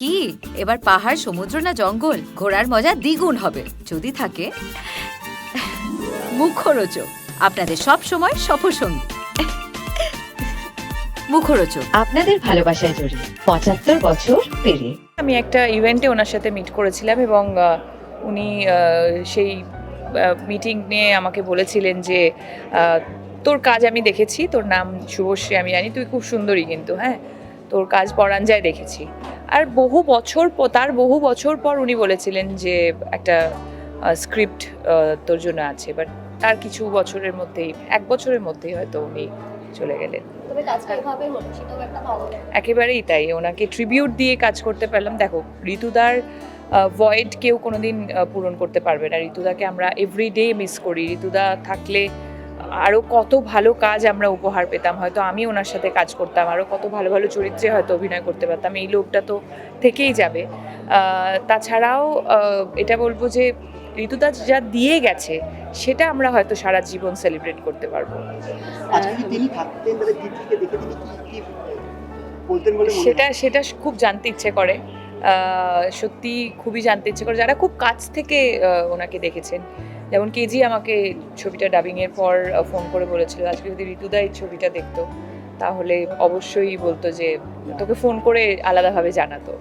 কি? এবার পাহাড় সমুদ্র না জঙ্গল? ঘোরার মজা দ্বিগুণ হবে। যদি থাকে মুখরোচক। আপনাদের সব সময় সফরসঙ্গী মুখরোচক। আপনাদের ভালোবাসায় জড়িয়ে পঁচাত্তর বছর পেরিয়ে। আমি একটা ইভেন্টে ওনার সাথে মিট করেছিলাম এবং উনি সেই মিটিং নিয়ে আমাকে বলেছিলেন যে তোর কাজ আমি দেখেছি তোর নাম শুভশ্রী আমি জানি তুই খুব সুন্দরী কিন্তু হ্যাঁ? তোর কাজ পরাঞ্জায় দেখেছি। আর বহু বছর তার বহু বছর পর উনি বলেছিলেন যে একটা স্ক্রিপ্ট তোর জন্য আছে। বাট তার কিছু বছরের মধ্যেই এক বছরের মধ্যেই হয়তো উনি চলে গেলেন। একেবারেই তাই। ওনাকে ট্রিবিউট দিয়ে কাজ করতে পারলাম। দেখো ঋতুদার ভয়েড কেউ কোনোদিন পূরণ করতে পারবে না। ঋতুদাকে আমরা এভরিডে মিস করি। ঋতুদা থাকলে আরও কত ভালো কাজ আমরা উপহার পেতাম। হয়তো আমি ওনার সাথে কাজ করতাম আরও কত ভালো ভালো চরিত্রে হয়তো অভিনয় করতে পারতাম। এই লোকটা তো থেকেই যাবে। তাছাড়াও এটা বলব যে ঋতুদা যা দিয়ে গেছে সেটা আমরা হয়তো সারা জীবন সেলিব্রেট করতে পারব। সেটা সেটা খুব জানতে ইচ্ছে করে। আহ, সত্যি খুবই জানতে ইচ্ছে করে। যারা খুব কাছ থেকে ওনাকে দেখেছেন যেমন কেজি আমাকে ছবিটা ডাবিংয়ের পর ফোন করে বলেছিল, আজকে যদি ঋতুদা এই ছবিটা দেখতো, তাহলে অবশ্যই বলতো যে, তোকে ফোন করে আলাদাভাবে জানাতো।